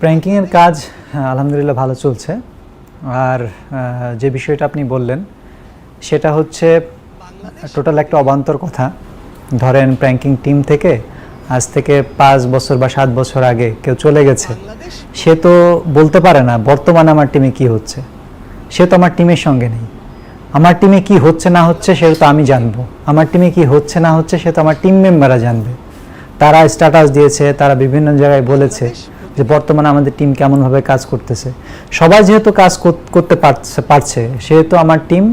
প্র্যাঙ্কিংয়ের কাজ আলহামদুলিল্লাহ ভালো চলছে। আর যে বিষয়টা আপনি বললেন, সেটা হচ্ছে, টোটাল একটা অবান্তর কথা। ধরেন প্র্যাঙ্কিং টিম থেকে আজ থেকে পাঁচ বছর বা সাত বছর আগে কেউ চলে গেছে। সে তো বলতে পারে না, বর্তমানে আমার টিমে কি হচ্ছে? সে তো আমার টিমের সঙ্গে নেই। আমার টিমে কি হচ্ছে না হচ্ছে সেটা তো আমি জানব। আমার টিমে কি হচ্ছে না হচ্ছে সে তো আমার টিম মেম্বাররা জানবে। তারা স্ট্যাটাস দিয়েছে, তারা বিভিন্ন জায়গায় বলেছে। যে বর্তমানে আমাদের টিম কেমনভাবে কাজ করতেছে। সবাই যেহেতু কাজ করতে পারছে পারছে, সেহেতু আমার টিম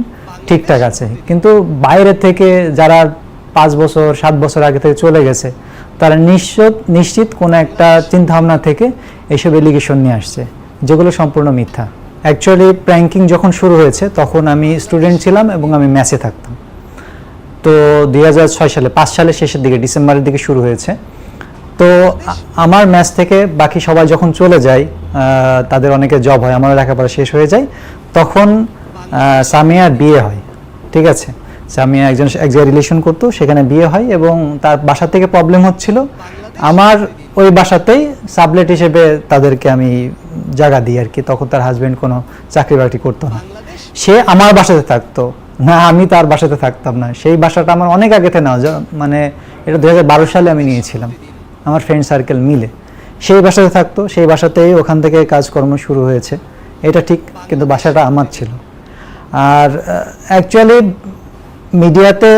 ঠিকঠাক আছে। কিন্তু বাইরে থেকে যারা পাঁচ বছর, সাত বছর আগে থেকে চলে গেছে, তারা নিশ্চিত নিশ্চিত কোনো একটা চিন্তাভাবনা থেকে এইসব এলিগেশন নিয়ে আসছে, যেগুলো সম্পূর্ণ মিথ্যা। অ্যাকচুয়ালি প্র্যাঙ্কিং যখন শুরু হয়েছে, তখন আমি স্টুডেন্ট ছিলাম এবং আমি ম্যাচে থাকতাম। তো দুই হাজার ছয় সালে, পাঁচ সালের শেষের দিকে, ডিসেম্বরের দিকে শুরু হয়েছে। তো আমার ম্যাচ থেকে বাকি সবাই যখন চলে যায় তাদের অনেকে জব হয়, আমারও লেখাপড়া শেষ হয়ে যায়, তখন সামিয়ার বিয়ে হয়, ঠিক আছে? সামিয়া একজন এক জায়গায় রিলেশন করতো, সেখানে বিয়ে হয় এবং তার বাসা থেকে প্রবলেম হচ্ছিল। আমার ওই বাসাতেই সাবলেট হিসেবে তাদেরকে আমি জায়গা দিই আর কি, তখন তার হাজবেন্ড কোনো চাকরি বাকরি করতো না। সে আমার বাসাতে থাকতো। না, আমি তার বাসাতে থাকতাম না। সেই বাসাটা আমার অনেক আগে থেকে নেওয়া মানে এটা দু হাজার বারো সালে আমি নিয়েছিলাম। আমার ফ্রেন্ড সার্কেল মিলে। সেই বাসাতে থাকতো, সেই বাসাতেই ওখান থেকে কাজকর্ম শুরু হয়েছে। এটা ঠিক, কিন্তু বাসাটা আমার ছিল। আর অ্যাকচুয়ালি মিডিয়াতে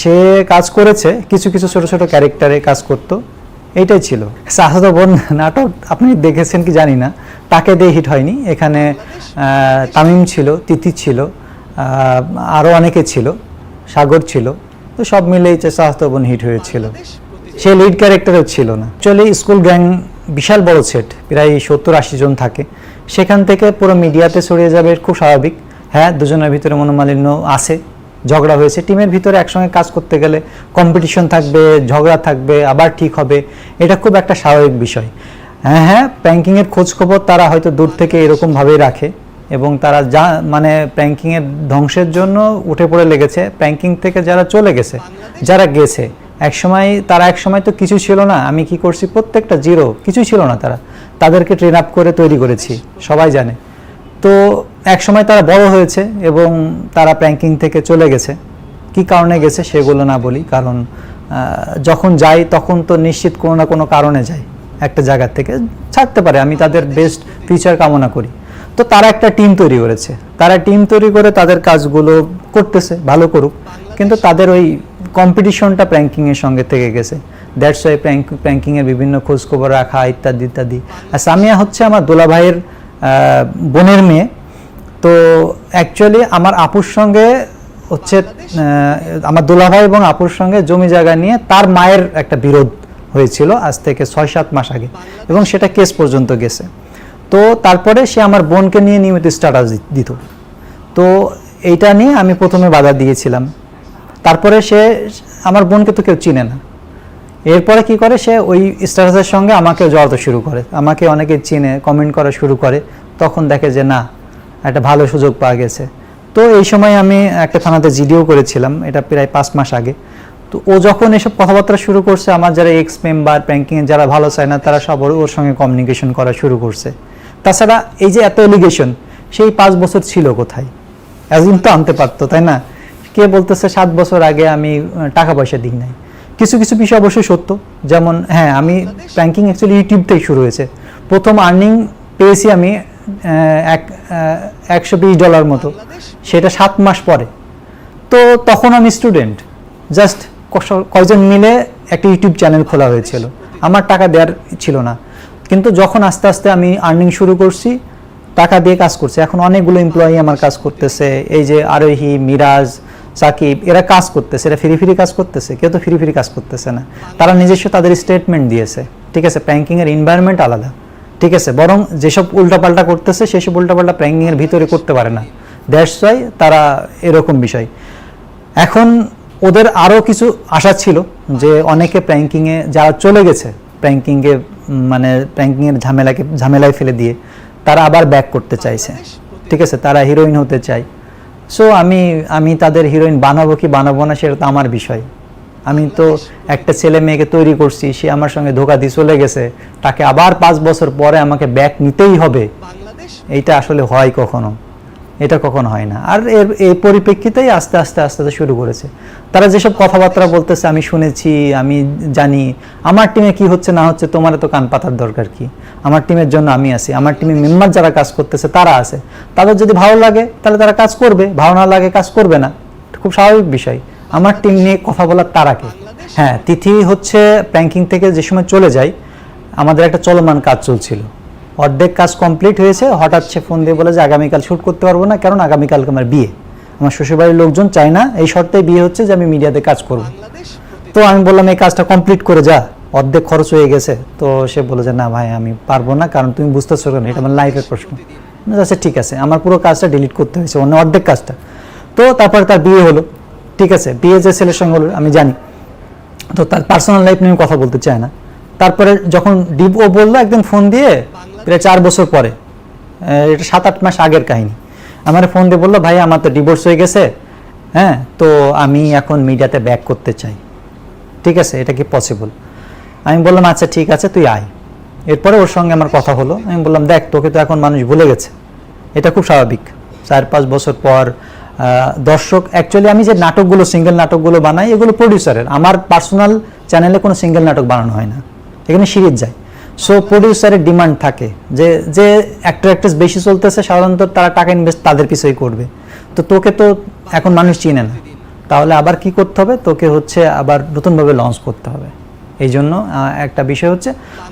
সে কাজ করেছে, কিছু কিছু ছোট ছোট ক্যারেক্টারে কাজ করতো। এইটাই ছিল। সাহাদ বোন নাটক আপনি দেখেছেন কি জানি না, তাকে দিয়ে হিট হয়নি। এখানে তামিম ছিল, তিথি ছিল আরও অনেকে ছিল, সাগর ছিল। তো সব মিলেই সাহাদ বোন হিট হয়েছিল। সে লিড ক্যারেক্টারও ছিল না। চলে স্কুল গ্যাং বিশাল বড় সেট প্রায় সত্তর আশি জন থাকে। সেখান থেকে পুরো মিডিয়াতে ছড়িয়ে যাবে, খুব স্বাভাবিক। হ্যাঁ দুজনের ভিতরে মনোমালিন্য আছে, ঝগড়া হয়েছে। টিমের ভিতরে একসঙ্গে কাজ করতে গেলে কম্পিটিশন থাকবে, ঝগড়া থাকবে, আবার ঠিক হবে। এটা খুব একটা স্বাভাবিক বিষয়। হ্যাঁ হ্যাঁ প্র্যাঙ্কিংয়ের খোঁজখবর তারা হয়তো দূর থেকে এরকমভাবেই রাখে এবং তারা যা মানে প্র্যাঙ্কিংয়ের ধ্বংসের জন্য উঠে পড়ে লেগেছে। প্র্যাঙ্কিং থেকে যারা চলে গেছে, যারা গেছে একসময় তারা একসময় তো কিছু ছিল না, আমি কি করছি, প্রত্যেকটা জিরো, কিছুই ছিল না তারা। তাদেরকে ট্রেন আপ করে তৈরি করেছি, সবাই জানে। তো একসময় তারা বড় হয়েছে এবং তারা প্র্যাঙ্কিং থেকে চলে গেছে। কি কারণে গেছে সেগুলো না বলি, কারণ যখন যাই তখন তো নিশ্চিত কোনো না কোনো কারণে যাই একটা জায়গা থেকে। ছাড়তে পারে, আমি তাদের বেস্ট ফিউচার কামনা করি। তো তারা একটা টিম তৈরি করেছে। তারা টিম তৈরি করে তাদের কাজগুলো করতেছে, ভালো করুক। কিন্তু তাদের ওই কম্পিটিশনটা প্র্যাঙ্কিংয়ের সঙ্গে থেকে গেছে। দ্যাটস ওয়াই প্র্যাঙ্ক প্র্যাঙ্কিংয়ের বিভিন্ন খোঁজখবর রাখা, ইত্যাদি ইত্যাদি। আর সামিয়া হচ্ছে আমার দোলা ভাইয়ের বোনের মেয়ে। তো অ্যাকচুয়ালি আমার আপুর সঙ্গে হচ্ছে আমার দুলাভাই এবং আপুর সঙ্গে জমি জায়গা নিয়ে তার মায়ের একটা বিরোধ হয়েছিল আজ থেকে ছয় সাত মাস আগে। এবং সেটা কেস পর্যন্ত গেছে। তো তারপরে সে আমার বোনকে নিয়ে নিয়মিত স্ট্যাটাস দিত। তো এইটা নিয়ে আমি প্রথমে বাধা দিয়েছিলাম। তারপরে সে, আমার বোনকে তো কেউ চিনে না। এরপরে কি করে? সে ওই স্ট্যাটাসের সঙ্গে আমাকে জড়াতে শুরু করে। আমাকে অনেকে চিনে কমেন্ট করা শুরু করে। তখন দেখে যে, না, একটা ভালো সুযোগ পাওয়া গেছে। তো এই সময় আমি একটা থানাতে জিডিও করেছিলাম, এটা প্রায় পাঁচ মাস আগে। তো ও যখন এসব কথাবার্তা শুরু করছে, আমার যারা এক্স মেম্বার ব্যাঙ্কিংয়ে যারা ভালো চায় না, তারা সব ওর- সঙ্গে কমিউনিকেশন করা শুরু করছে। তাছাড়া এই যে এত এলিগেশন সেই পাঁচ বছর ছিল কোথায়? একদিন তো আনতে পারতো, তাই না? কে বলতেছে সাত বছর আগে আমি টাকা পয়সা দিই নাই। কিছু কিছু বিষয় অবশ্যই সত্য। যেমন হ্যাঁ আমি ব্যাঙ্কিং অ্যাকচুয়ালি ইউটিউব থেকে শুরু হয়েছে। প্রথম আর্নিং পেয়েছি আমি এক একশো বিশ ডলার মতো। সেটা সাত মাস পরে। তো তখন আমি স্টুডেন্ট জাস্ট কয়জন মিলে একটা ইউটিউব চ্যানেল খোলা হয়েছিল। আমার টাকা দেওয়ার ছিল না। কিন্তু যখন আস্তে আস্তে আমি আর্নিং শুরু করছি টাকা দিয়ে কাজ করছে। এখন অনেকগুলো এমপ্লয়ি আমার কাজ করতেছে। এই যে আরোহী মিরাজ সাকিব, এরা কাজ করতেছে, এরা ফ্রি ফ্রি কাজ করতেছে, কেউ তো ফ্রি ফ্রি কাজ করতেছে না। তারা নিজস্ব তাদের স্টেটমেন্ট দিয়েছে, ঠিক আছে? প্র্যাঙ্কিংয়ের এনভায়রনমেন্ট আলাদা, ঠিক আছে? বরং যেসব উল্টাপাল্টা করতেছে, সেসব উল্টাপাল্টা প্র্যাঙ্কিংয়ের ভিতরে করতে পারে না। দ্যাটস ওয়াই তারা এরকম বিষয়। এখন ওদের আরও কিছু আশা ছিল যে অনেকে প্র্যাঙ্কিংয়ে যারা চলে গেছে প্র্যাঙ্কিংয়ে মানে প্র্যাঙ্কিংয়ের ঝামেলাকে, ঝামেলায় ফেলে দিয়ে, তারা আবার ব্যাক করতে চাইছে। ঠিক আছে? তারা হিরোইন হতে চায়। সো আমি আমি তাদের হিরোইন বানাবো কি বানাবো না সেটা তো আমার বিষয়। আমি তো একটা ছেলে মেয়েকে তৈরি করছি সে আমার সঙ্গে ধোকা দিয়ে চলে গেছে। তাকে আবার পাঁচ বছর পরে আমাকে ব্যাক নিতেই হবে। এইটা আসলে হয় কখনো। এটা কখনো হয় না। আর এর এই পরিপ্রেক্ষিতেই আস্তে আস্তে আস্তে আস্তে শুরু করেছে। তারা যেসব কথাবার্তা বলতেছে, আমি শুনেছি, আমি জানি, আমার টিমে কি হচ্ছে, না হচ্ছে, তোমার তো কান পাতার দরকার কি? আমার টিমের জন্য আমি আছি, আমার টিমে মেম্বার যারা কাজ করতেছে, তারা আছে। তাদের যদি ভালো লাগে, তাহলে তারা কাজ করবে, ভালো না লাগে, কাজ করবে না। খুব স্বাভাবিক বিষয়। আমার টিম নিয়ে কথা বলার তারাকে হ্যাঁ তিথি হচ্ছে ব্যাংকিং থেকে যে সময় চলে যায়, আমাদের একটা চলমান কাজ চলছিল। অর্ধেক কাজ কমপ্লিট হয়েছে হঠাৎ সে ফোন দিয়ে বলে যে আগামীকাল শ্যুট করতে পারব না কারণ আগামীকালকে আমার বিয়ে। আমার শ্বশুরবাড়ির লোকজন চায় না এই শর্তে বিয়ে হচ্ছে যে আমি মিডিয়াতে কাজ করব। তো আমি বললাম এই কাজটা কমপ্লিট করে যা অর্ধেক খরচ হয়ে গেছে। তো সে বলে যে না ভাই আমি পারব না কারণ তুমি বুঝতেছো কেন এটা আমার লাইফের প্রশ্ন। আচ্ছা ঠিক আছে আমার পুরো কাজটা ডিলিট করতে হয়েছে অন্য অর্ধেক কাজটা। তো তারপর তার বিয়ে হলো ঠিক আছে বিয়ে যে ছেলের সঙ্গে হলো আমি জানি। তো তার পার্সোনাল লাইফ নিয়ে কথা বলতে চায় না। তারপরে যখন ডিপ ও বলল একদিন ফোন দিয়ে প্রায় চার বছর পরে। এটা সাত আট মাস আগের কাহিনী। আমার ফোন দিয়ে বলল, ভাই, আমার তো ডিভোর্স হয়ে গেছে। হ্যাঁ তো আমি এখন মিডিয়াতে ব্যাক করতে চাই। ঠিক আছে, এটা কি পসিবল আমি বললাম আচ্ছা ঠিক আছে, তুই আয়। এরপরে ওর সঙ্গে আমার কথা হলো। আমি বললাম, দেখ, তোকে তো এখন মানুষ ভুলে গেছে। এটা খুব স্বাভাবিক। চার পাঁচ বছর পর দর্শক অ্যাকচুয়ালি আমি যে নাটকগুলো সিঙ্গেল নাটকগুলো বানাই, এগুলো প্রডিউসারের আমার পার্সোনাল চ্যানেলে কোনো সিঙ্গেল নাটক বানানো হয় না। এখানে সিরিজ যায়। সো প্রডিউসারের ডিমান্ড থাকে। যে যে অ্যাক্টর অ্যাক্ট্রেস বেশি চলতেছে, সাধারণত তারা টাকা ইনভেস্ট তাদের পিছনেই করবে। তো তোকে তো এখন মানুষ চিনে না। তাহলে আবার কি করতে হবে? তোকে হচ্ছে আবার নতুনভাবে লঞ্চ করতে হবে। এই জন্য একটা বিষয় হচ্ছে,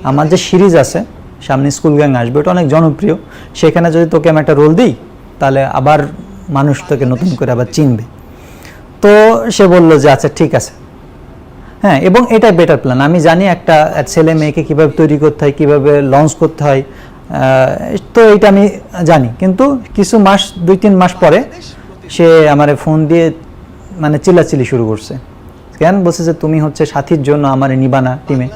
আমার যে সিরিজ আছে, সামনে স্কুল গ্যাং আসবে, ওটা অনেক জনপ্রিয়। সেখানে যদি তোকে আমি একটা রোল দিই, তাহলে আবার মানুষ তোকে নতুন করে আবার চিনবে। তো সে বলল যে আচ্ছা ঠিক আছে। হ্যাঁ এবং এটাই বেটার প্ল্যান আমি জানি একটা ছেলে মেয়েকে কীভাবে তৈরি করতে হয় কীভাবে লঞ্চ করতে হয় তো এটা আমি জানি। কিন্তু কিছু মাস দুই তিন মাস পরে সে আমার ফোন দিয়ে মানে চিল্লাচিল্লি শুরু করছে। কেন? বলছে যে তুমি হচ্ছে সাথীর জন্য আমার নিবানা টিমে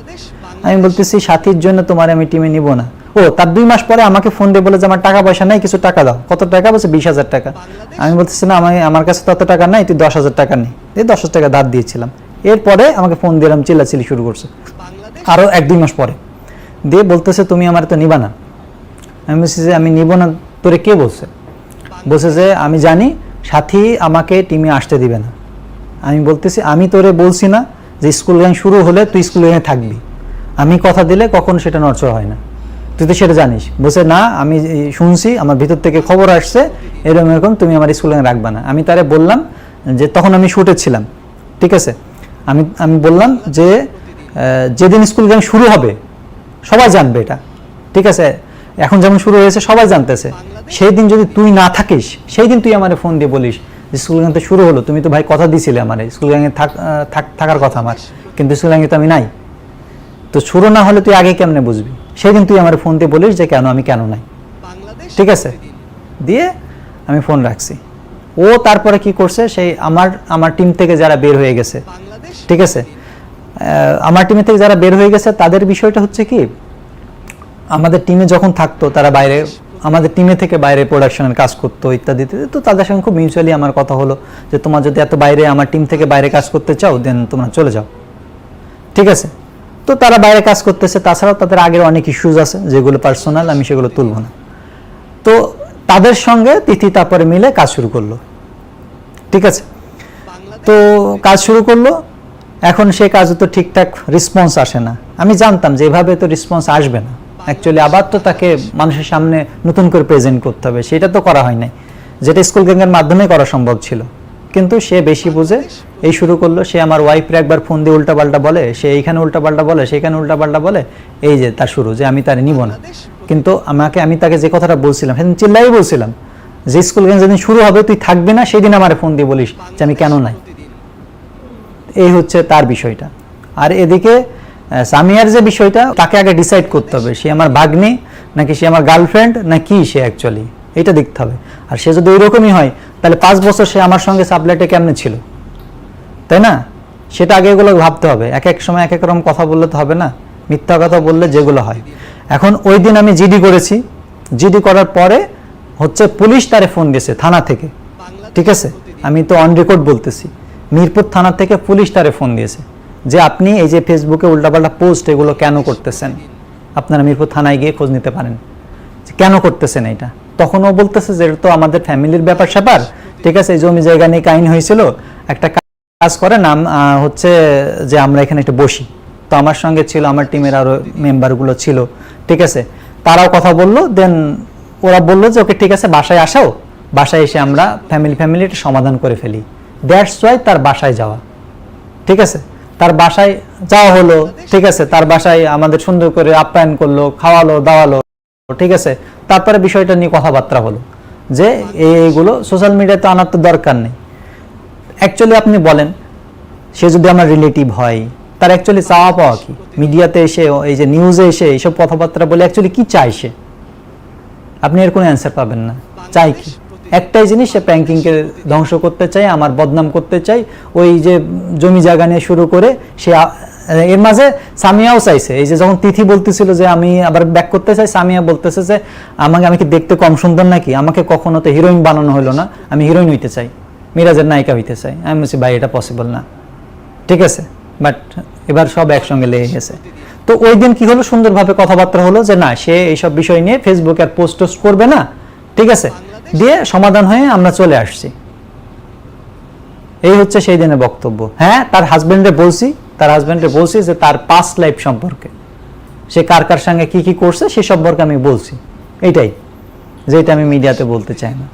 আমি বলতেছি সাথীর জন্য তোমার আমি টিমে নিব না। ও তার দুই মাস পরে আমাকে ফোন দিয়ে বলে যে আমার টাকা পয়সা নাই কিছু টাকা দাও। কত টাকা? বলছে বিশ হাজার টাকা। আমি বলতেছি না আমি আমার কাছে তত টাকা নাই তুই দশ হাজার টাকা নেই এই দশ হাজার টাকা দাঁত দিয়েছিলাম। এরপরে আমাকে ফোন দিলাম চিল্লাচিল্লি শুরু করছে। আরও এক দুই মাস পরে। দিয়ে বলতেছে, তুমি আমার তো নিবা না। আমি বলছি যে, আমি নিব না। তোরে কে বলছে? বলছে যে, আমি জানি সাথী আমাকে টিমে আসতে দিবে না। আমি বলতেছি, আমি তোরে বলছি না যে, স্কুল গ্যাং শুরু হলে তুই স্কুল গ্যাংয়ে থাকবি। আমি কথা দিলে কখন সেটা নড়চড় হয় না। তুই তো সেটা জানিস। বলছে, না, আমি শুনছি, আমার ভিতর থেকে খবর আসছে এরকম এরকম তুমি আমার স্কুল গ্যাং রাখবা না। আমি তারে বললাম যে, তখন আমি শুটে ছিলাম ঠিক আছে? আমি আমি বললাম যে যেদিন স্কুল গেম শুরু হবে, সবাই জানবে এটা, ঠিক আছে? এখন যেমন শুরু হয়েছে, সবাই জানতেছে। সেই দিন যদি তুই না থাকিস সেই দিন তুই আমার ফোন দিয়ে বলিস যে, স্কুল গ্যাং তো শুরু হলো, তুমি তো ভাই কথা দিছিলে আমার, স্কুল গ্যাংয়ে থাক থাক- থাকার কথা আমার, কিন্তু স্কুল গ্যাংয়ে তো আমি নাই। তো শুরু না হলে তুই আগে কেমনে বুঝবি? সেই দিন তুই আমার ফোন দিয়ে বলিস যে, কেন, আমি কেন নাই? ঠিক আছে? দিয়ে আমি ফোন রাখছি। ও তারপরে কি করছে, সেই আমার আমার টিম থেকে যারা বের হয়ে গেছে ঠিক আছে? আমার টিমে থেকে যারা বের হয়ে গেছে তাদের বিষয়টা হচ্ছে কি আমাদের টিমে যখন থাকতো তারা বাইরে আমাদের টিমে থেকে বাইরে প্রোডাকশনের কাজ করতো ইত্যাদি। তো তাদের সঙ্গে খুব মিউচুয়ালি আমার কথা হলো যে তোমার যদি এত বাইরে আমার টিম থেকে বাইরে কাজ করতে চাও দেন তোমরা চলে যাও। ঠিক আছে? তো তারা বাইরে কাজ করতেছে। তাছাড়াও তাদের আগের অনেক ইস্যুজ আছে যেগুলো পার্সোনাল আমি সেগুলো তুলব না। তো তাদের সঙ্গে তিথি তারপরে মিলে কাজ শুরু করল। ঠিক আছে? তো কাজ শুরু করল। এখন সে কাজে তো ঠিকঠাক রেসপন্স আসে না। আমি জানতাম যে এভাবে তো রেসপন্স আসবে না। অ্যাকচুয়ালি আবার তো তাকে মানুষের সামনে নতুন করে প্রেজেন্ট করতে হবে। সেটা তো করা হয় নাই। যেটা স্কুল গ্যাংয়ের মাধ্যমে করা সম্ভব ছিল। কিন্তু সে বেশি বুঝে, এই শুরু করল, সে আমার ওয়াইফের একবার ফোন দিয়ে উল্টাপাল্টা বলে, সে এইখানে উল্টাপাল্টা বলে, সেখানে উল্টাপাল্টা বলে, এই যে তার শুরু, যে আমি তার নিব না। কিন্তু আমাকে, আমি তাকে যে কথাটা বলছিলাম, সেদিন চিল্লাই বলছিলাম, যে স্কুল গ্যাং যেদিন শুরু হবে, তুই থাকবি না, সেদিন আমার ফোন দিয়ে বলিস যে আমি কেন নাই। এই হচ্ছে তার বিষয়টা। আর এদিকে সামিয়ার যে বিষয়টা, তাকে আগে ডিসাইড করতে হবে, সে আমার ভাগ্নি, নাকি সে আমার গার্লফ্রেন্ড না কি সে অ্যাকচুয়ালি এটা দেখতে হবে। আর সে যদি ওইরকমই হয়, তাহলে পাঁচ বছর সে আমার সঙ্গে সাবলেটে কেমনে ছিল? তাই না? সেটা আগে এগুলো ভাবতে হবে। এক এক সময় এক এক রকম কথা বললে তো হবে না। মিথ্যা কথা বললে যেগুলো হয়। এখন ওই দিন আমি জিডি করেছি। জিডি করার পরে হচ্ছে পুলিশ তারে ফোন দিয়েছে থানা থেকে। ঠিক আছে? আমি তো অন রেকর্ড বলতেছি। মিরপুর থানা থেকে পুলিশ তারে ফোন দিয়েছে যে আপনি এই যে ফেসবুকে উল্টাপাল্টা পোস্ট এগুলো কেন করতেছেন? আপনারা মিরপুর থানায় গিয়ে খোঁজ নিতে পারেন। কেন করতেছেন এটা তখন ও বলতেছে যে তো আমাদের ফ্যামিলির ব্যাপার স্যাপার। ঠিক আছে, এই জমি জায়গা নিয়ে কাহিনী হয়েছিল। একটা কাজ করে নাম হচ্ছে যে আমরা এখানে একটু বসি। তো আমার সঙ্গে ছিল, আমার টিমের আরও মেম্বারগুলো ছিল। ঠিক আছে, তারাও কথা বলল। দেন ওরা বলল যে, ওকে ঠিক আছে, বাসায় আসাও। বাসায় এসে আমরা ফ্যামিলি ফ্যামিলি সমাধান করে ফেলি। দ্যাটস ওয়াই তার বাসায় যাওয়া। ঠিক আছে? তার বাসায় যাওয়া হলো, ঠিক আছে? তার বাসায় আমাদের সুন্দর করে আপ্যায়ন করল, খাওয়ালো, দাওয়ালো, ঠিক আছে? তারপরে বিষয়টা নিয়ে কথাবার্তা হলো। যে এইগুলো সোশ্যাল মিডিয়াতে আনার তো দরকার নেই। অ্যাকচুয়ালি আপনি বলেন, সে যদি আমার রিলেটিভ হয়, তার অ্যাকচুয়ালি চাওয়া পাওয়া কি? মিডিয়াতে এসে, এই যে নিউজে এসে, এইসব কথাবার্তা বলে অ্যাকচুয়ালি কি চাই সে? আপনি এর কোনো অ্যান্সার পাবেন না। চাই কি? একটাই জিনিস, সে ব্যাংকিংকে ধ্বংস করতে চাই আমার বদনাম করতে চাই ওই যে জমি জায়গা নিয়ে শুরু করে সে এর মাঝে সামিয়াও চাইছে। এই যে যখন তিথি বলতেছিল যে আমি আবার ব্যাক করতে চাই, সামিয়া বলতেছে যে আমাকে, আমি কি দেখতে কম সুন্দর নাকি? আমাকে কখনো তো হিরোইন বানানো হলো না, আমি হিরোইন হইতে চাই। মিরাজের নায়িকা হইতে চাই। আমি বলছি, ভাই, এটা পসিবল না। ঠিক আছে? বাট এবার সব একসঙ্গে লেগে গেছে। তো ওই দিন কি হলো? সুন্দরভাবে কথাবার্তা হলো যে না, সে এইসব বিষয় নিয়ে ফেসবুকে আর পোস্ট টোস্ট করবে না। ঠিক আছে? দিয়ে সমাধান হয়ে আমরা চলে আসছি। এই হচ্ছে সেই দিনের বক্তব্য। হ্যাঁ তার হাজবেন্ডে বলছি, তার হাজবেন্ডে বলছি যে তার পাস্ট লাইফ সম্পর্কে। সে কার কার সঙ্গে কি কি করছে সে সম্পর্কে আমি বলছি। এইটাই, যেটা আমি মিডিয়াতে বলতে চাই না।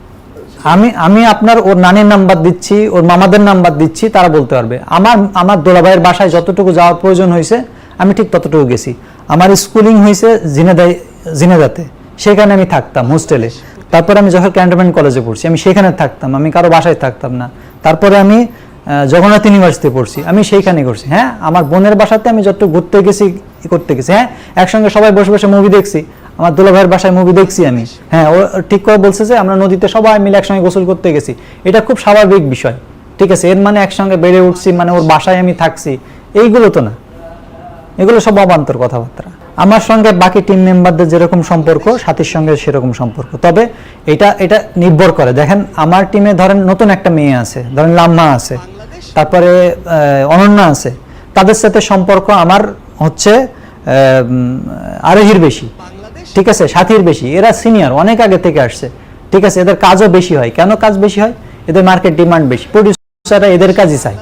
আমি আমি আপনার ওর নানির নাম্বার দিচ্ছি, ওর মামাদের নাম্বার দিচ্ছি, তারা বলতে পারবে। আমার আমার দোলাভাইয়ের বাসায় যতটুকু যাওয়ার প্রয়োজন হয়েছে, আমি ঠিক ততটুকু গেছি। আমার স্কুলিং হয়েছে জিনেদাই জিনেদাতে সেখানে আমি থাকতাম হোস্টেলে তারপরে আমি যখন ক্যান্টনমেন্ট কলেজে পড়ছি, আমি সেখানে থাকতাম, আমি কারও বাসায় থাকতাম না। তারপরে আমি জগন্নাথ ইউনিভার্সিটি পড়ছি, আমি সেইখানে করছি হ্যাঁ? আমার বোনের বাসাতে আমি যত ঘুরতে গেছি করতে গেছি হ্যাঁ? একসঙ্গে সবাই বসে বসে মুভি দেখছি, আমার দুলা ভাইয়ের বাসায় মুভি দেখছি আমি হ্যাঁ? ও ঠিক করে বলছে যে, আমরা নদীতে সবাই মিলে একসঙ্গে গোসল করতে গেছি। এটা খুব স্বাভাবিক বিষয়, ঠিক আছে? এর মানে একসঙ্গে বেড়ে উঠছি মানে ওর বাসায় আমি থাকছি, এইগুলো তো না। এগুলো সব অবান্তর কথাবার্তা। আমার সঙ্গে বাকি টিম মেম্বারদের যেরকম সম্পর্ক, সাথীর সঙ্গে সেরকম সম্পর্ক। তবে এটা এটা নির্ভর করে। দেখেন, আমার টিমে ধরেন নতুন একটা মেয়ে আছে, ধরেন লাম্মা আছে, তারপরে অনন্যা আছে। তাদের সাথে সম্পর্ক আমার হচ্ছে আরোহীর বেশি। ঠিক আছে, সাথীর বেশি। এরা সিনিয়র অনেক আগে থেকে আসছে। ঠিক আছে, এদের কাজও বেশি হয়। কেন কাজ বেশি হয়? এদের মার্কেট ডিমান্ড বেশি। প্রডিউসাররা এদের কাজই চায়।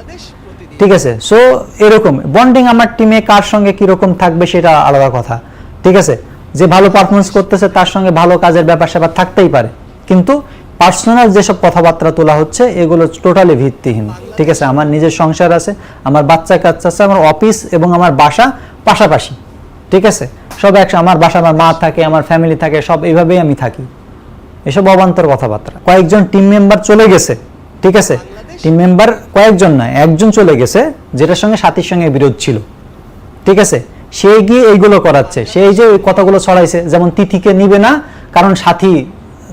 ঠিক আছে? সো এরকম বন্ডিং আমার টিমে কার সঙ্গে কীরকম থাকবে সেটা আলাদা কথা। ঠিক আছে? যে ভালো পারফরমেন্স করতেছে তার সঙ্গে ভালো কাজের ব্যাপার স্যাপার থাকতেই পারে। কিন্তু পার্সোনাল যেসব কথাবার্তা তোলা হচ্ছে, এগুলো টোটালি ভিত্তিহীন। ঠিক আছে? আমার নিজের সংসার আছে, আমার বাচ্চা কাচ্চা আছে, আমার অফিস এবং আমার বাসা পাশাপাশি। ঠিক আছে? সব একসাথে আমার বাসা, আমার মা থাকে, আমার ফ্যামিলি থাকে, সব এইভাবেই আমি থাকি। এসব অবান্তর কথাবার্তা। কয়েকজন টিম মেম্বার চলে গেছে। ঠিক আছে? টিম মেম্বার কয়েকজন নয় একজন চলে গেছে যেটার সঙ্গে সাথীর সঙ্গে বিরোধ ছিল। ঠিক আছে? সে গিয়ে এইগুলো করাচ্ছে। সেই যে ওই কথাগুলো ছড়াইছে যেমন তিথিকে নিবে না কারণ সাথী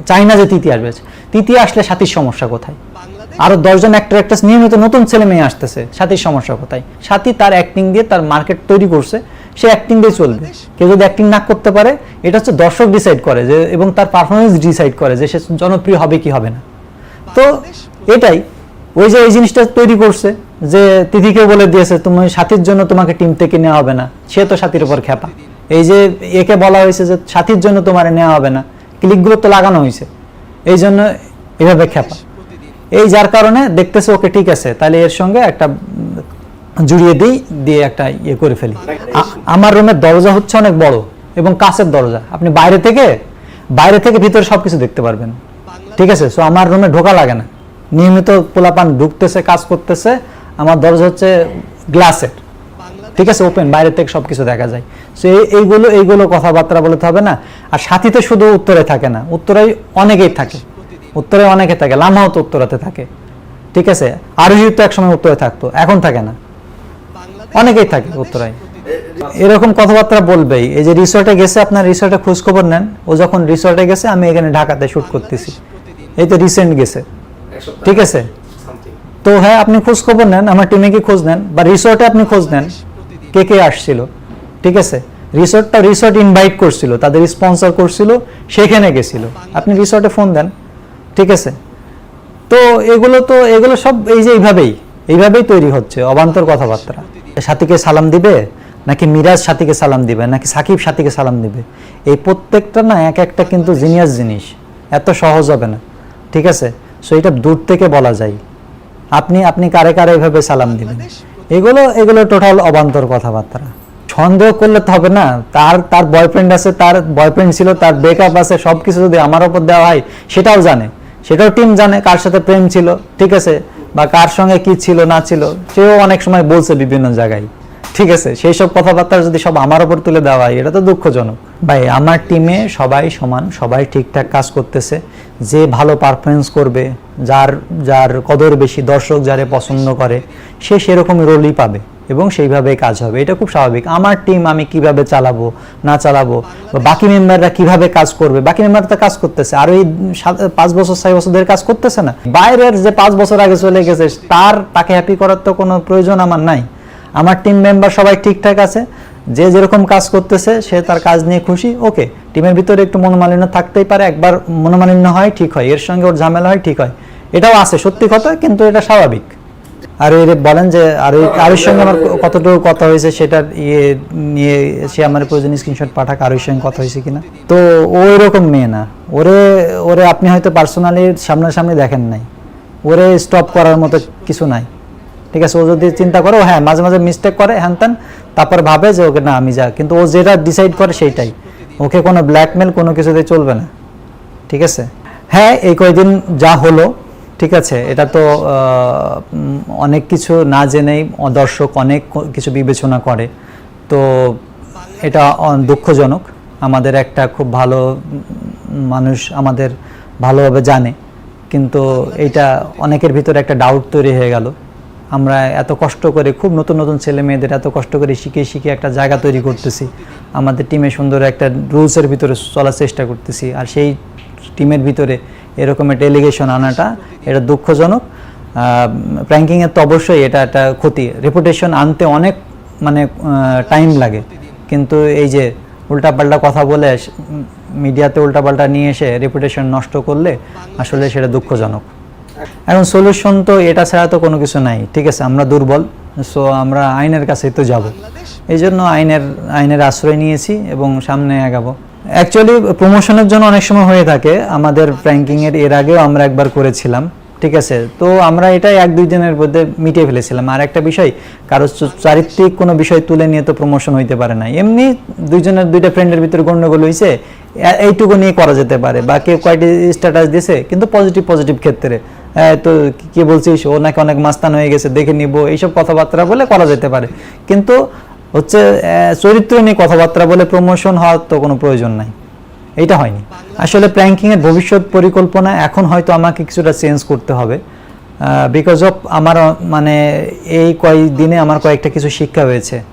চাই না যে তিথি আসবে। তিথি আসলে সাথীর সমস্যা কোথায়? আরও দশজন অ্যাক্টর অ্যাক্ট্রেস নিয়মিত নতুন ছেলে মেয়ে আসতেছে সাথীর সমস্যা কোথায়? সাথী তার অ্যাক্টিং দিয়ে তার মার্কেট তৈরি করছে সে অ্যাক্টিং দিয়ে চলবে। কেউ যদি অ্যাক্টিং না করতে পারে এটা হচ্ছে দর্শক ডিসাইড করে যে এবং তার পারফরমেন্স ডিসাইড করে যে সে জনপ্রিয় হবে কি হবে না। তো এটাই ওই যে এই জিনিসটা তৈরি করছে, যে তিথিকে বলে দিয়েছে, তুমি সাথীর জন্য তোমাকে টিম থেকে নেওয়া হবে না। সে তো সাথীর উপর খেপা এই যে একে বলা হয়েছে যে সাথীর জন্য তোমার নেওয়া হবে না, ক্লিকগুলো তো লাগানো হয়েছে। এই জন্য এভাবে খেপা এই যার কারণে দেখতেছে ওকে ঠিক আছে, তাহলে এর সঙ্গে একটা জুড়িয়ে দিই, দিয়ে একটা ইয়ে করে ফেলি। আমার রুমের দরজা হচ্ছে অনেক বড় এবং কাছের দরজা। আপনি বাইরে থেকে বাইরে থেকে ভিতরে সবকিছু দেখতে পারবেন। ঠিক আছে? সো আমার রুমে ঢোকা লাগে না। নিয়মিত পোলাপান ঢুকতেছে, কাজ করতেছে। আমার দরজা হচ্ছে গ্লাসের। ঠিক আছে ওপেন বাইরে থেকে সবকিছু দেখা যায়। সো এইগুলো এইগুলো কথাবার্তা বলতে হবে না। আর সাথীতে শুধু উত্তরে থাকে না। উত্তরায় অনেকেই থাকে। উত্তরে অনেকে থাকে। লামাও তো উত্তরাতে থাকে। ঠিক আছে? আরোহী তো একসময় উত্তরে থাকতো। এখন থাকে না। অনেকেই থাকে উত্তরায়। এরকম কথাবার্তা বলবেই। এই যে রিসর্টে গেছে, আপনার রিসর্টে খোঁজ খবর নেন। ও যখন রিসর্টে গেছে, আমি এখানে ঢাকাতে শুট করতেছি। এই তো রিসেন্ট গেছে। ঠিক আছে। তো হ্যাঁ আপনি খোঁজ খবর নেন আমার টিমে কি খোঁজ নেন বা রিসর্টে আপনি খোঁজ নেন কে কে আসছিল ঠিক আছে? রিসর্টটা রিসর্ট ইনভাইট করছিল তাদের স্পন্সর করছিল সেখানে গেছিল। আপনি রিসর্টে ফোন দেন ঠিক আছে? তো এগুলো তো এগুলো সব এই যে এইভাবেই এইভাবেই তৈরি হচ্ছে অবান্তর কথাবার্তা। সাথীকে সালাম দিবে নাকি মিরাজ সাথীকে সালাম দিবে নাকি সাকিব সাথীকে সালাম দিবে? এই প্রত্যেকটা না এক একটা কিন্তু জিনিয়াস জিনিস এত সহজ হবে না ঠিক আছে? সো এটা দূর থেকে বলা যায়। আপনি আপনি কারে কারে এভাবে সালাম দিবেন এগুলো এগুলো টোটাল অবান্তর কথাবার্তা। সন্দেহ করলে তো হবে না। তার তার বয়ফ্রেন্ড আছে, তার বয়ফ্রেন্ড ছিল, তার ব্রেকআপ আছে সব কিছু যদি আমার ওপর দেওয়া হয়, সেটাও জানে। সেটাও টিম জানে কার সাথে প্রেম ছিল, ঠিক আছে? বা কার সঙ্গে কি ছিল, না ছিল, সেও অনেক সময় বলছে বিভিন্ন জায়গায়। ঠিক আছে? সেই সব কথাবার্তা যদি সব আমার ওপর তুলে দেওয়া হয়, এটা তো দুঃখজনক। ভাই, আমার টিমে সবাই সমান, সবাই ঠিকঠাক কাজ করতেছে। যে ভালো পারফরমেন্স করবে, যার যার কদর বেশি, দর্শক যারে পছন্দ করে, সে সেরকম রোলই পাবে এবং সেইভাবে কাজ হবে। এটা খুব স্বাভাবিক। আমার টিম আমি কীভাবে চালাবো, না চালাবো বাকি মেম্বাররা কীভাবে কাজ করবে? বাকি মেম্বাররা তো কাজ করতেছে। আর এই পাঁচ বছর, ছয় বছর কাজ করতেছে না। বাইরের যে পাঁচ বছর আগে চলে গেছে, তার তাকে হ্যাপি করার তো কোনো প্রয়োজন আমার নাই। আমার টিম মেম্বার সবাই ঠিকঠাক আছে। যে যেরকম কাজ করতেছে, সে তার কাজ নিয়ে খুশি, ওকে। টিমের ভিতরে একটু মনোমালিন্য থাকতেই পারে, একবার মনোমালিন্য হয়, ঠিক হয়। এর সঙ্গে ওর ঝামেলা হয়, ঠিক হয়। এটাও আছে, সত্যি কথা, কিন্তু এটা স্বাভাবিক। আর এর বলেন যে, আর ওই আরুর সঙ্গে আমার কতটুকু কথা হয়েছে সেটার ইয়ে নিয়ে সে আমার প্রয়োজনীয় স্ক্রিনশট পাঠাক আরুর সঙ্গে কথা হয়েছে কিনা। তো ও এরকম মেয়ে না। ওরে ওরে আপনি হয়তো পার্সোনালি সামনাসামনি দেখেন নাই। ওরে স্টপ করার মতো কিছু নাই। ঠিক আছে, ও যদি চিন্তা করে হ্যাঁ মাঝে মাঝে মিস্টেক করে, হ্যান ত্যান, তারপর ভাবে যে ওকে না, আমি যা। কিন্তু ও যেটা ডিসাইড করে সেইটাই। ওকে কোনো ব্ল্যাকমেল কোনো কিছুতে চলবে না। ঠিক আছে? হ্যাঁ এই কয়দিন যা হলো, ঠিক আছে, এটা তো অনেক কিছু না জেনেই দর্শক অনেক কিছু বিবেচনা করে। তো এটা দুঃখজনক। আমাদের একটা খুব ভালো মানুষ আমাদের ভালোভাবে জানে। কিন্তু এটা অনেকের ভিতরে একটা ডাউট তৈরি হয়ে গেল। আমরা এত কষ্ট করে, খুব নতুন নতুন ছেলে মেয়েদের এত কষ্ট করে শিখে শিখে একটা জায়গা তৈরি করতেছি। আমাদের টিমে সুন্দর একটা রুলসের ভিতরে চলার চেষ্টা করতেছি। আর সেই টিমের ভিতরে এরকম একটা এলিগেশন আনাটা এটা দুঃখজনক। প্র্যাঙ্কিংয়ের তো অবশ্যই এটা একটা ক্ষতি। রেপুটেশন আনতে অনেক মানে টাইম লাগে। কিন্তু এই যে উল্টাপাল্টা কথা বলে, মিডিয়াতে উল্টাপাল্টা নিয়ে এসে রেপুটেশন নষ্ট করলে আসলে সেটা দুঃখজনক। এখন সলিউশন তো এটা ছাড়া তো কোনো কিছু নাই। ঠিক আছে, আমরা দুর্বল সো আমরা আইনের কাছেই তো যাব। এই জন্য আইনের আইনের আশ্রয় নিয়েছি এবং সামনে আগাবো। অ্যাকচুয়ালি প্রমোশনের জন্য অনেক সময় হয়ে থাকে। আমাদের র্যাঙ্কিংয়ের এর আগেও আমরা একবার করেছিলাম। ঠিক আছে, তো আমরা এটা এক দুই দিনের মধ্যে মিটিয়ে ফেলেছিলাম। আর একটা বিষয়, কারও চারিত্রিক কোনো বিষয় তুলে নিয়ে তো প্রমোশন হইতে পারে না। এমনি দুইজনের, দুইটা ফ্রেন্ডের ভিতরে গন্ডগোল হয়েছে এইটুকু নিয়ে করা যেতে পারে। বা কেউ কয়টি স্ট্যাটাস দিয়েছে কিন্তু পজিটিভ পজিটিভ ক্ষেত্রে। তো কি- বলছিস ও নাকি অনেক মাস্তান হয়ে গেছে, দেখে নিব। এইসব কথাবার্তা বলে করা যেতে পারে। কিন্তু হচ্ছে চরিত্র নিয়ে কথাবার্তা বলে প্রমোশন হওয়ার তো কোনো প্রয়োজন নাই। এইটা হয়নি। আসলে প্র্যাঙ্কিং এর ভবিষ্যৎ পরিকল্পনা এখন হয়তো আমাকে কিছুটা চেঞ্জ করতে হবে বিকজ অফ আমার মানে এই কয়েকদিনে আমার কয়েকটা কিছু শিক্ষা হয়েছে।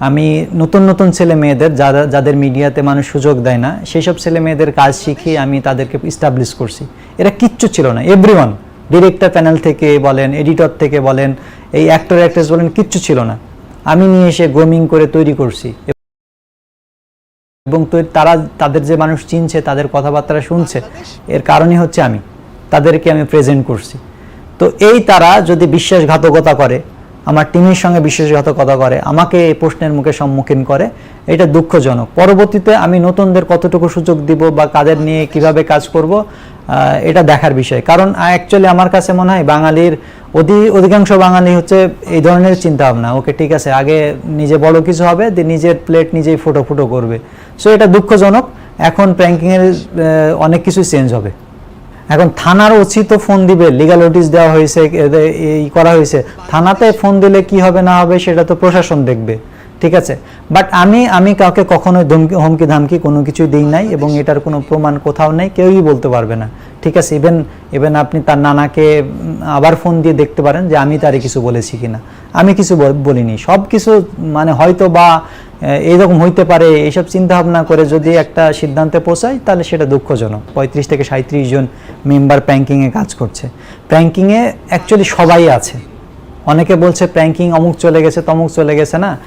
আমি নতুন নতুন ছেলে মেয়েদের, যারা, যাদের মিডিয়াতে মানুষ সুযোগ দেয় না সেই সব ছেলে মেয়েদের কাজ শিখিয়ে আমি তাদেরকে ইস্টাবলিশ করছি। এরা কিচ্ছু ছিল না। এভরিওয়ান ডিরেক্টর প্যানেল থেকে বলেন, এডিটর থেকে বলেন, এই অ্যাক্টর অ্যাক্ট্রেস বলেন, কিচ্ছু ছিল না। আমি নিয়ে এসে গ্রোমিং করে তৈরি করছি। এবং তারা, তাদের যে মানুষ চিনছে, তাদের কথাবার্তা শুনছে, এর কারণই হচ্ছে আমি। তাদেরকে আমি প্রেজেন্ট করছি। তো এই তারা যদি বিশ্বাসঘাতকতা করে, আমার টিমের সঙ্গে বিশ্বাসঘাতকতা করে, আমাকে এই প্রশ্নের মুখে সম্মুখীন করে, এটা দুঃখজনক। পরবর্তীতে আমি নতুনদের কতটুকু সুযোগ দিব বা কাদের নিয়ে কীভাবে কাজ করব এটা দেখার বিষয়। কারণ অ্যাকচুয়ালি আমার কাছে মনে হয় বাঙালির অধি, অধিকাংশ বাঙালি হচ্ছে এই ধরনের চিন্তা ভাবনা ওকে, ঠিক আছে, আগে নিজে বড় কিছু হবে, দিয়ে নিজের প্লেট নিজেই ফুটো ফুটো করবে। সো এটা দুঃখজনক। এখন প্র্যাঙ্কিংয়ের অনেক কিছু চেঞ্জ হবে। এখন থানার ওসি তো ফোন দিবে লিগাল নোটিশ দেওয়া হয়েছে এই করা হয়েছে। থানাতে ফোন দিলে কি হবে না হবে সেটা তো প্রশাসন দেখবে। ঠিক আছে? বাট আমি আমি কাউকে কখনো হুমকি, ধামকি কোনো কিছুই দিই নাই এবং এটার কোনো প্রমাণ কোথাও নেই, কেউই বলতে পারবে না। ঠিক আছে? ইভেন ইভেন আপনি তার নানাকে আবার ফোন দিয়ে দেখতে পারেন যে আমি তারে কিছু বলেছি কিনা। আমি কিছু বল- বলিনি। সব কিছু মানে হয়তো বা এইরকম হইতে পারে, এইসব চিন্তা ভাবনা করে যদি একটা সিদ্ধান্তে পৌঁছায়, তাহলে সেটা দুঃখজনক। পঁয়ত্রিশ থেকে সাঁত্রিশ জন মেম্বার প্র্যাঙ্কিংয়ে কাজ করছে। প্র্যাঙ্কিংয়ে অ্যাকচুয়ালি সবাই আছে। অনেকে বলছে প্র্যাঙ্কিং অমুক চলে গেছে, তমুক চলে গেছে না।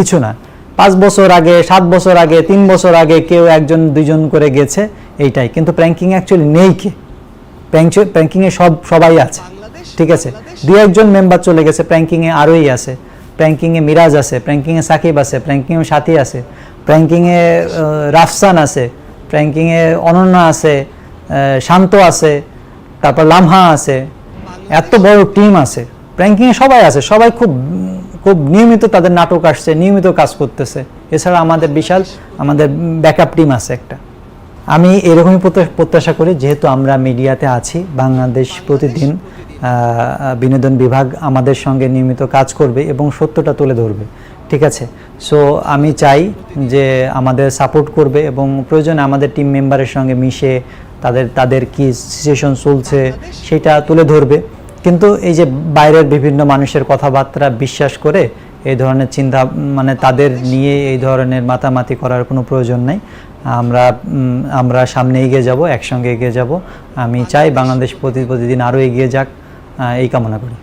কিছু না। পাঁচ বছর আগে সাত বছর আগে তিন বছর আগে কেউ একজন দুইজন করে গেছে এইটাই। কিন্তু প্র্যাঙ্কিং অ্যাকচুয়ালি নেই কে? প্র্যাঙ্কিংয়ে সব সবাই আছে। ঠিক আছে? দু একজন মেম্বার চলে গেছে প্র্যাঙ্কিংয়ে আরোই আছে। প্র্যাঙ্কিংয়ে মিরাজ আছে প্র্যাঙ্কিংয়ে সাকিব আছে প্র্যাঙ্কিংয়ে সাথী আছে প্র্যাঙ্কিংয়ে রাফসান আছে প্র্যাঙ্কিংয়ে অনন্যা আছে শান্ত আছে তারপর লামহা আছে। এত বড় টিম আছে। প্র্যাঙ্কিংয়ে সবাই আছে সবাই খুব খুব নিয়মিত তাদের নাটক আসছে, নিয়মিত কাজ করতেছে। এছাড়া আমাদের বিশাল, আমাদের ব্যাকআপ টিম আছে একটা। আমি এরকমই প্রত্যা- প্রত্যাশা করি, যেহেতু আমরা মিডিয়াতে আছি, বাংলাদেশ প্রতিদিন বিনোদন বিভাগ আমাদের সঙ্গে নিয়মিত কাজ করবে এবং সত্যটা তুলে ধরবে, ঠিক আছে? সো আমি চাই যে আমাদের সাপোর্ট করবে এবং প্রয়োজনে আমাদের টিম মেম্বারের সঙ্গে মিশে তাদের তাদের কী সিচুয়েশন চলছে সেটা তুলে ধরবে। কিন্তু এই যে বাইরের বিভিন্ন মানুষের কথাবার্তা বিশ্বাস করে এই ধরনের চিন্তা মানে তাদের নিয়ে এই ধরনের মাতামাতি করার কোনো প্রয়োজন নেই। আমরা আমরা সামনে এগিয়ে যাব একসঙ্গে এগিয়ে যাব। আমি চাই বাংলাদেশ প্রতি প্রতিদিন আরও এগিয়ে যাক এই কামনা করি।